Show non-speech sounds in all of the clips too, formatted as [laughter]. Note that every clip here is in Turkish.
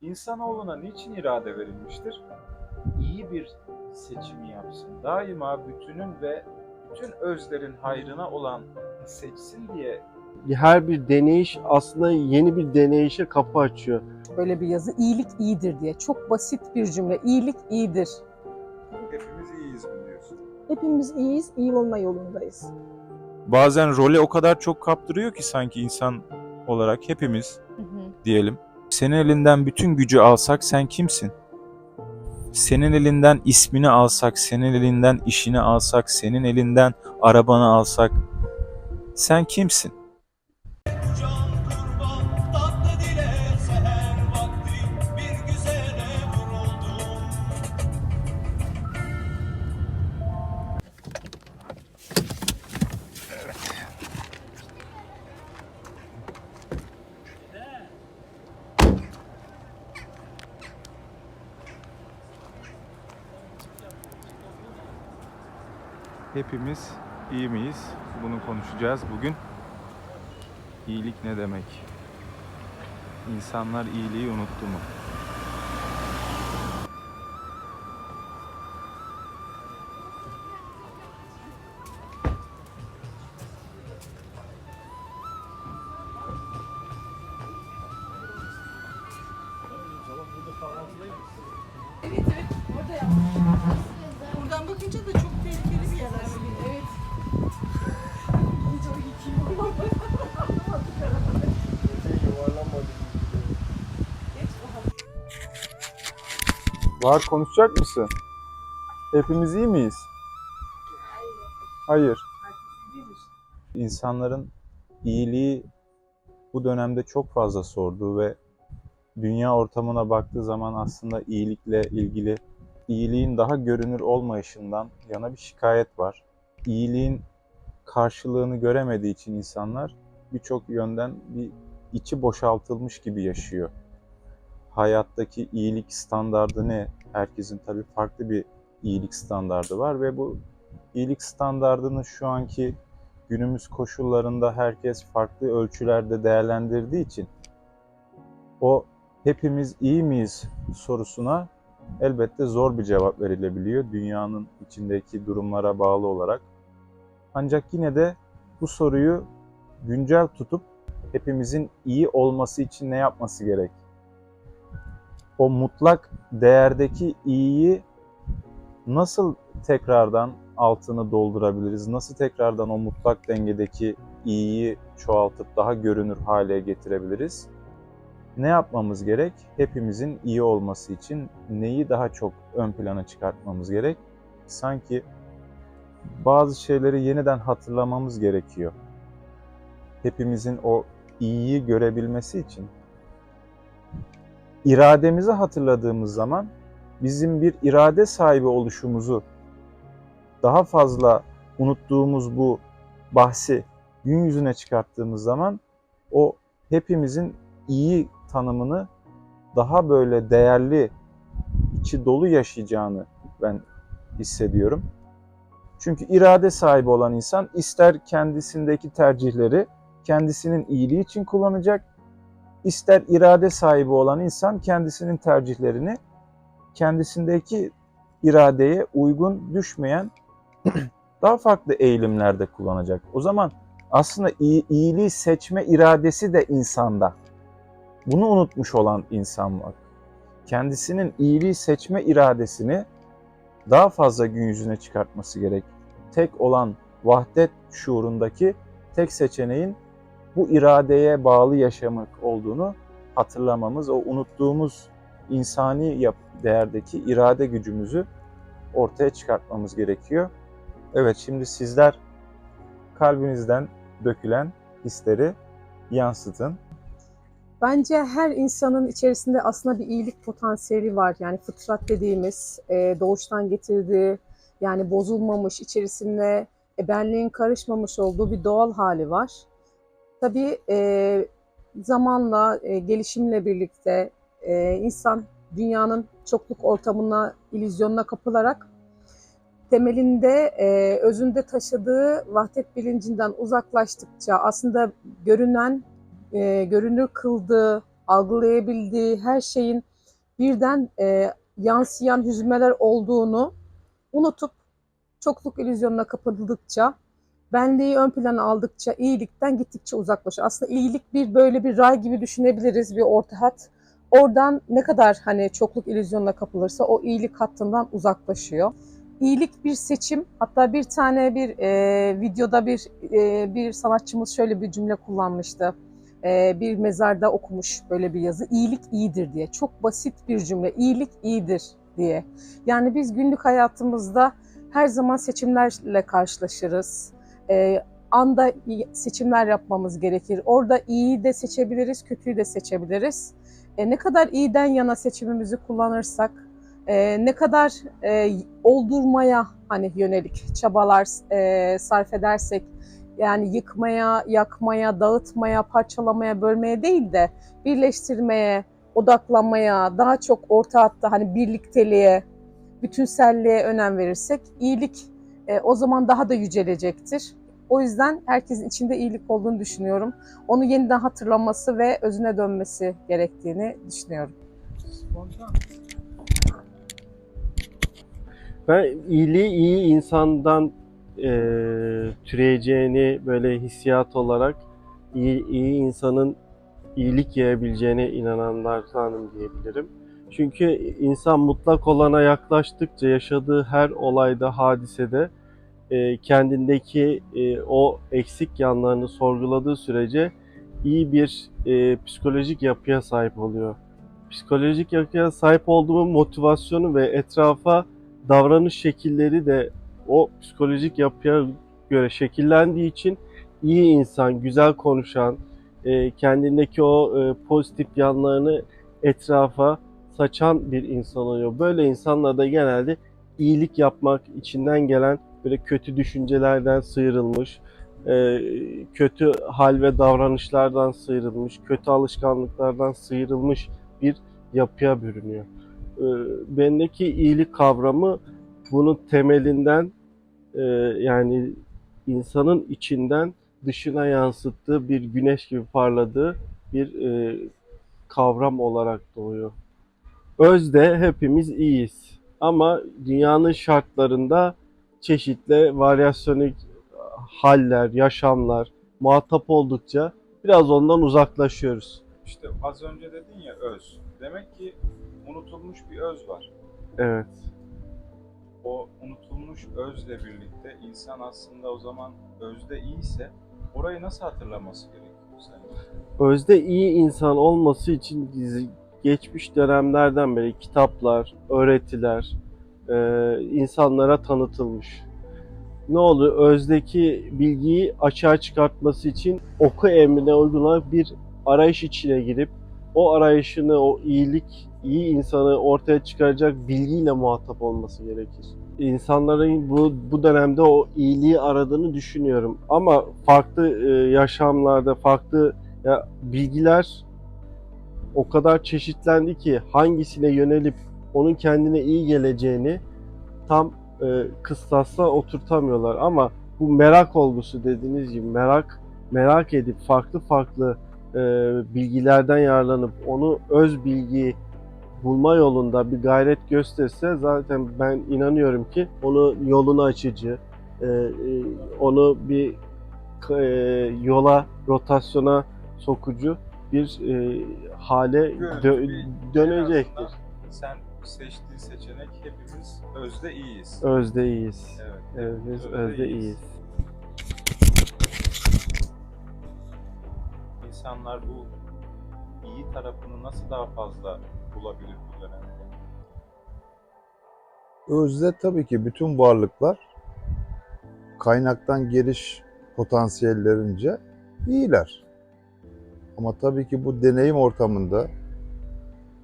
İnsanoğluna niçin irade verilmiştir? İyi bir seçimi yapsın. Daima bütünün ve bütün özlerin hayrına olan seçsin diye Her bir deneyiş aslında yeni bir deneyişe kapı açıyor. Böyle bir yazı iyilik iyidir diye. Çok basit bir cümle. İyilik iyidir. hepimiz iyiyiz mi diyorsun? Hepimiz iyiyiz, iyi olma yolundayız. bazen role o kadar çok kaptırıyor ki sanki insan olarak hepimiz diyelim. Senin elinden bütün gücü alsak sen kimsin? Senin elinden ismini alsak, senin elinden işini alsak, senin elinden arabanı alsak sen kimsin? Hepimiz iyi miyiz? Bunu konuşacağız bugün. İyilik ne demek? İnsanlar iyiliği unuttu mu? Var konuşacak mısın? Hepimiz iyi miyiz? Hayır. İnsanların iyiliği bu dönemde çok fazla sorduğu ve dünya ortamına baktığı zaman aslında iyilikle ilgili iyiliğin daha görünür olmayışından yana bir şikayet var. İyiliğin karşılığını göremediği için insanlar birçok yönden bir içi boşaltılmış gibi yaşıyor. Hayattaki iyilik standardı ne? Herkesin tabii farklı bir iyilik standardı var ve bu iyilik standardını şu anki günümüz koşullarında herkes farklı ölçülerde değerlendirdiği için o hepimiz iyi miyiz sorusuna elbette zor bir cevap verilebiliyor dünyanın içindeki durumlara bağlı olarak. Ancak yine de bu soruyu güncel tutup hepimizin iyi olması için ne yapması gerek? O mutlak değerdeki iyiyi nasıl tekrardan altını doldurabiliriz? Nasıl tekrardan o mutlak dengedeki iyiyi çoğaltıp daha görünür hale getirebiliriz? Ne yapmamız gerek? Hepimizin iyi olması için neyi daha çok ön plana çıkartmamız gerek? Sanki bazı şeyleri yeniden hatırlamamız gerekiyor. Hepimizin o iyiyi görebilmesi için irademizi hatırladığımız zaman bizim bir irade sahibi oluşumuzu daha fazla unuttuğumuz bu bahsi gün yüzüne çıkarttığımız zaman o hepimizin iyi tanımını daha böyle değerli, içi dolu yaşayacağını ben hissediyorum. Çünkü irade sahibi olan insan ister kendisindeki tercihleri kendisinin iyiliği için kullanacak, ister irade sahibi olan insan kendisinin tercihlerini kendisindeki iradeye uygun düşmeyen [clears throat] daha farklı eğilimlerde kullanacak. O zaman aslında iyi, iyiliği seçme iradesi de insanda. Bunu unutmuş olan insan var. Kendisinin iyiliği seçme iradesini daha fazla gün yüzüne çıkartması gerek. Tek olan vahdet şuurundaki tek seçeneğin bu iradeye bağlı yaşamak olduğunu hatırlamamız, o unuttuğumuz insani yap değerdeki irade gücümüzü ortaya çıkartmamız gerekiyor. Evet şimdi sizler kalbinizden dökülen hisleri yansıtın. Bence her insanın içerisinde aslında bir iyilik potansiyeli var. Yani fıtrat dediğimiz, e, doğuştan getirdiği, yani bozulmamış, içerisinde e, benliğin karışmamış olduğu bir doğal hali var. Tabii e, zamanla, e, gelişimle birlikte e, insan dünyanın çokluk ortamına, illüzyonuna kapılarak temelinde, e, özünde taşıdığı vahdet bilincinden uzaklaştıkça aslında görünen, e, görünür kıldığı algılayabildiği her şeyin birden e, yansıyan hüzmeler olduğunu unutup çokluk illüzyonuna kapıldıkça, benliği ön plana aldıkça iyilikten gittikçe uzaklaşır. Aslında iyilik bir böyle bir ray gibi düşünebiliriz bir orta hat. Oradan ne kadar hani çokluk illüzyonuna kapılırsa o iyilik hattından uzaklaşıyor. İyilik bir seçim. Hatta bir tane bir e, videoda bir e, bir sanatçımız şöyle bir cümle kullanmıştı. E, bir mezarda okumuş böyle bir yazı. İyilik iyidir diye. Çok basit bir cümle. İyilik iyidir diye. Yani biz günlük hayatımızda her zaman seçimlerle karşılaşırız. E, anda seçimler yapmamız gerekir. Orada iyiyi de seçebiliriz, kötüyü de seçebiliriz. E, ne kadar iyiden yana seçimimizi kullanırsak, e, ne kadar e, oldurmaya hani yönelik çabalar e, sarf edersek, yani yıkmaya, yakmaya, dağıtmaya, parçalamaya, bölmeye değil de birleştirmeye, odaklanmaya, daha çok orta hatta hani birlikteliğe, bütünselliğe önem verirsek iyilik e, o zaman daha da yücelecektir. O yüzden herkesin içinde iyilik olduğunu düşünüyorum. Onu yeniden hatırlaması ve özüne dönmesi gerektiğini düşünüyorum. Ben iyiliği iyi insandan e, türeyeceğini böyle hissiyat olarak iyi, iyi insanın iyilik yayabileceğine inananlardanım diyebilirim. Çünkü insan mutlak olana yaklaştıkça yaşadığı her olayda, hadisede e, kendindeki e, o eksik yanlarını sorguladığı sürece iyi bir e, psikolojik yapıya sahip oluyor. Psikolojik yapıya sahip olduğu motivasyonu ve etrafa davranış şekilleri de o psikolojik yapıya göre şekillendiği için iyi insan, güzel konuşan, e, kendindeki o e, pozitif yanlarını etrafa saçan bir insan oluyor. Böyle insanlar da genelde iyilik yapmak içinden gelen böyle kötü düşüncelerden sıyrılmış, e, kötü hal ve davranışlardan sıyrılmış, kötü alışkanlıklardan sıyrılmış bir yapıya bürünüyor. E, bendeki iyilik kavramı bunun temelinden e, yani insanın içinden dışına yansıttığı bir güneş gibi parladığı bir kavram olarak doğuyor. Özde hepimiz iyiyiz. Ama dünyanın şartlarında çeşitli varyasyonik haller, yaşamlar muhatap oldukça biraz ondan uzaklaşıyoruz. İşte az önce dedin ya öz. Demek ki unutulmuş bir öz var. Evet. O unutulmuş özle birlikte insan aslında o zaman özde iyiyse orayı nasıl hatırlaması gerekiyor sence? Özde iyi insan olması için dizi- geçmiş dönemlerden beri kitaplar, öğretiler e, insanlara tanıtılmış. Ne oluyor? Özdeki bilgiyi açığa çıkartması için oku emrine uygulanan bir arayış içine girip o arayışını, o iyilik, iyi insanı ortaya çıkaracak bilgiyle muhatap olması gerekir. İnsanların bu, bu dönemde o iyiliği aradığını düşünüyorum. Ama farklı e, yaşamlarda, farklı ya bilgiler o kadar çeşitlendi ki hangisine yönelip onun kendine iyi geleceğini tam e, kıstasla oturtamıyorlar. Ama bu merak olgusu dediğiniz gibi merak merak edip farklı farklı e, bilgilerden yararlanıp onu öz bilgiyi bulma yolunda bir gayret gösterse zaten ben inanıyorum ki onu yolunu açıcı, e, e, onu bir e, yola, rotasyona sokucu bir e, hale dö- dönecektir. Sen seçtiğin seçenek hepimiz özde iyiyiz. Özde iyiyiz. Evet. Evet, biz Özde özde iyiyiz. iyiyiz. İnsanlar bu iyi tarafını nasıl daha fazla bulabilir bu dönemde? Özde tabii ki bütün varlıklar kaynaktan geliş potansiyellerince iyiler. Ama tabii ki bu deneyim ortamında,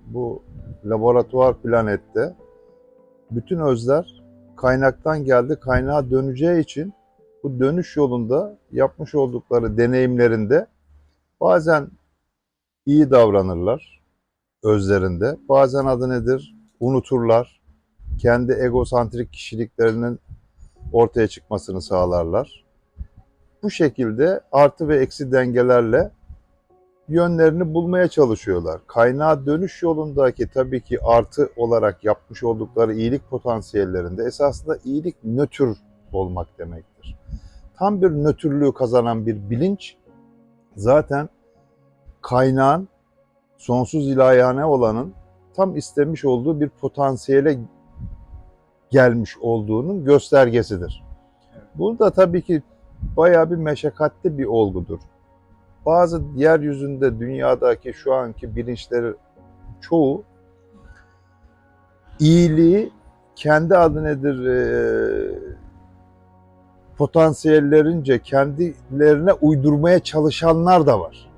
bu laboratuvar planette bütün özler kaynaktan geldi, kaynağa döneceği için bu dönüş yolunda yapmış oldukları deneyimlerinde bazen iyi davranırlar özlerinde, bazen adı nedir unuturlar, kendi egosantrik kişiliklerinin ortaya çıkmasını sağlarlar. Bu şekilde artı ve eksi dengelerle yönlerini bulmaya çalışıyorlar. Kaynağa dönüş yolundaki tabii ki artı olarak yapmış oldukları iyilik potansiyellerinde esasında iyilik nötr olmak demektir. Tam bir nötrlüğü kazanan bir bilinç zaten kaynağın sonsuz ilahiyane olanın tam istemiş olduğu bir potansiyele gelmiş olduğunun göstergesidir. Burada tabii ki bayağı bir meşakkatli bir olgudur. Bazı yeryüzünde dünyadaki şu anki bilinçleri çoğu iyiliği kendi adı nedir eee, potansiyellerince kendilerine uydurmaya çalışanlar da var.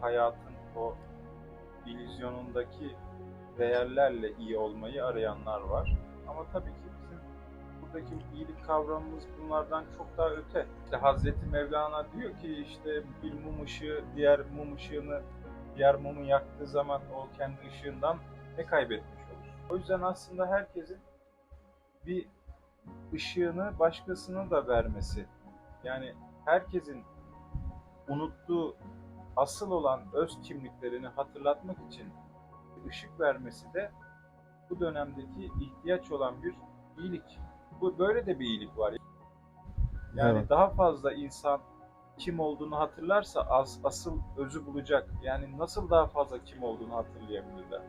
hayatın o illüzyonundaki değerlerle iyi olmayı arayanlar var. Ama tabii ki buradaki iyilik kavramımız bunlardan çok daha öte. İşte Hazreti Mevlana diyor ki işte bir mum ışığı diğer mum ışığını diğer mumu yaktığı zaman o kendi ışığından ne kaybetmiş olur. O yüzden aslında herkesin bir ışığını başkasına da vermesi. Yani herkesin unuttuğu asıl olan öz kimliklerini hatırlatmak için ışık vermesi de bu dönemdeki ihtiyaç olan bir iyilik. Bu böyle de bir iyilik var. Yani Evet. daha fazla insan kim olduğunu hatırlarsa as, asıl özü bulacak. Yani nasıl daha fazla kim olduğunu hatırlayabilirler.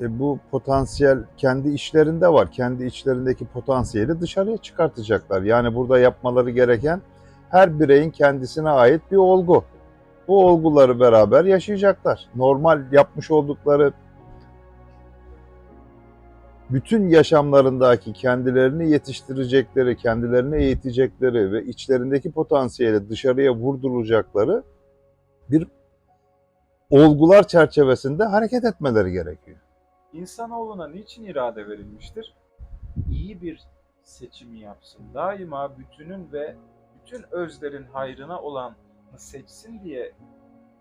E, bu potansiyel kendi içlerinde var. Kendi içlerindeki potansiyeli dışarıya çıkartacaklar. Yani burada yapmaları gereken her bireyin kendisine ait bir olgu. Bu olguları beraber yaşayacaklar. Normal yapmış oldukları bütün yaşamlarındaki kendilerini yetiştirecekleri, kendilerini eğitecekleri ve içlerindeki potansiyeli dışarıya vurduracakları bir olgular çerçevesinde hareket etmeleri gerekiyor. İnsanoğluna niçin irade verilmiştir? İyi bir seçimi yapsın. Daima bütünün ve bütün özlerin hayrına olanı seçsin diye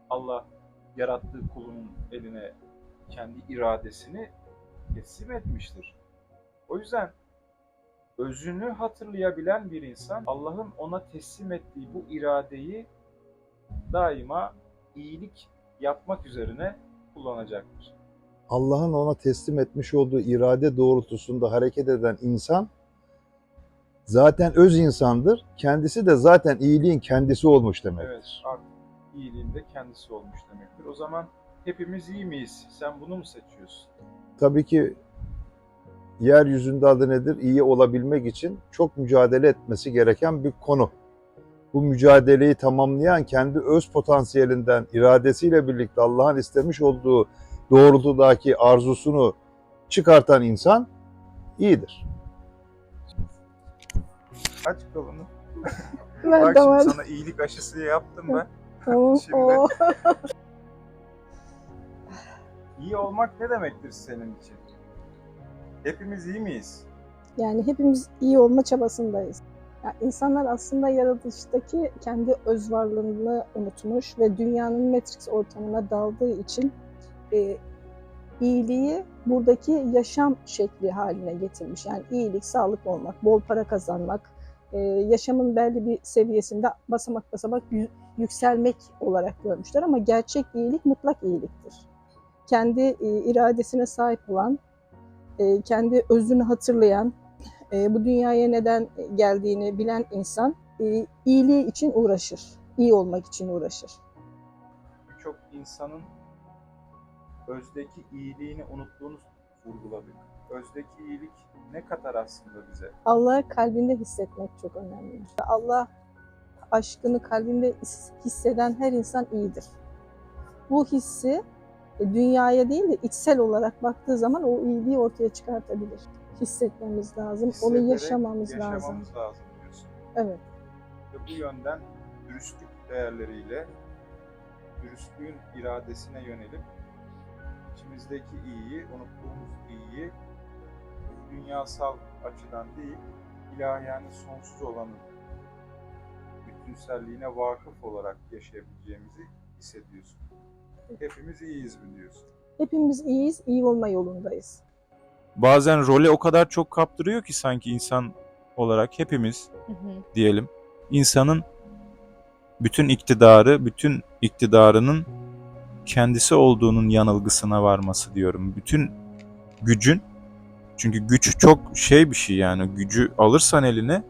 Allah yarattığı kulunun eline kendi iradesini teslim etmiştir. O yüzden özünü hatırlayabilen bir insan Allah'ın ona teslim ettiği bu iradeyi daima iyilik yapmak üzerine kullanacaktır. Allah'ın ona teslim etmiş olduğu irade doğrultusunda hareket eden insan zaten öz insandır. Kendisi de zaten iyiliğin kendisi olmuş demektir. Evet, artık iyiliğin de kendisi olmuş demektir. O zaman hepimiz iyi miyiz? Sen bunu mu seçiyorsun? Tabii ki yeryüzünde adı nedir? İyi olabilmek için çok mücadele etmesi gereken bir konu. Bu mücadeleyi tamamlayan kendi öz potansiyelinden, iradesiyle birlikte Allah'ın istemiş olduğu doğrultudaki arzusunu çıkartan insan iyidir. Aç kolunu. Ben Bak şimdi sana iyilik aşısı yaptım ben. Tamam. [laughs] Şimdi-. [laughs] İyi olmak ne demektir senin için? Hepimiz iyi miyiz? Yani hepimiz iyi olma çabasındayız. Yani insanlar aslında yaratılıştaki kendi öz varlığını unutmuş ve dünyanın Matrix ortamına daldığı için e, iyiliği buradaki yaşam şekli haline getirmiş. Yani iyilik, sağlıklı olmak, bol para kazanmak, e, yaşamın belli bir seviyesinde basamak basamak yü- yükselmek olarak görmüşler ama gerçek iyilik mutlak iyiliktir. Kendi e, iradesine sahip olan, e, kendi özünü hatırlayan, e, bu dünyaya neden geldiğini bilen insan iyiliği için uğraşır. iyi olmak için uğraşır. Birçok insanın özdeki iyiliğini unuttuğunu vurguladık. Özdeki iyilik ne kadar aslında bize? Allah'ı kalbinde hissetmek çok önemli. Allah aşkını kalbinde his- hisseden her insan iyidir. Bu hissi dünyaya değil de içsel olarak baktığı zaman o iyiliği ortaya çıkartabilir. Hissetmemiz lazım, onu Hissederek yaşamamız lazım. yaşamamız lazım diyorsun. Evet. Ve bu yönden dürüstlük değerleriyle dürüstlüğün iradesine yönelip içimizdeki iyiyi, unuttuğumuz iyiyi dünyasal açıdan değil, ilahiyani sonsuz olanın bütünselliğine vakıf olarak yaşayabileceğimizi hissediyorsun. Hepimiz iyiyiz mi diyorsun? Hepimiz iyiyiz, iyi olma yolundayız. Bazen role o kadar çok kaptırıyor ki sanki insan olarak hepimiz diyelim insanın bütün iktidarı, bütün iktidarının kendisi olduğunun yanılgısına varması diyorum. Bütün gücün çünkü güç çok şey bir şey yani gücü alırsan eline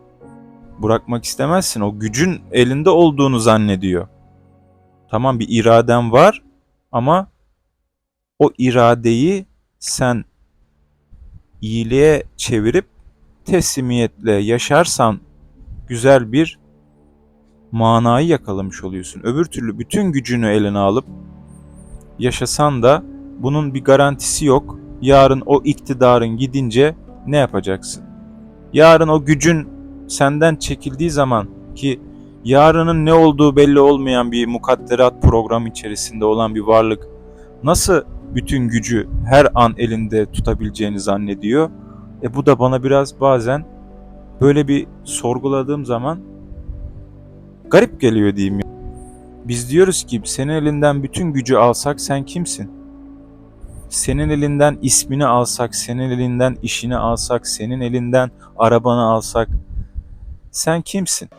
bırakmak istemezsin. O gücün elinde olduğunu zannediyor. Tamam bir iraden var ama o iradeyi sen iyiliğe çevirip teslimiyetle yaşarsan güzel bir manayı yakalamış oluyorsun. Öbür türlü bütün gücünü eline alıp yaşasan da bunun bir garantisi yok. Yarın o iktidarın gidince ne yapacaksın? Yarın o gücün senden çekildiği zaman ki yarının ne olduğu belli olmayan bir mukadderat program içerisinde olan bir varlık nasıl bütün gücü her an elinde tutabileceğini zannediyor? E bu da bana biraz bazen böyle bir sorguladığım zaman garip geliyor diyeyim. ya. Biz diyoruz ki senin elinden bütün gücü alsak sen kimsin? Senin elinden ismini alsak, senin elinden işini alsak, senin elinden arabanı alsak sen kimsin?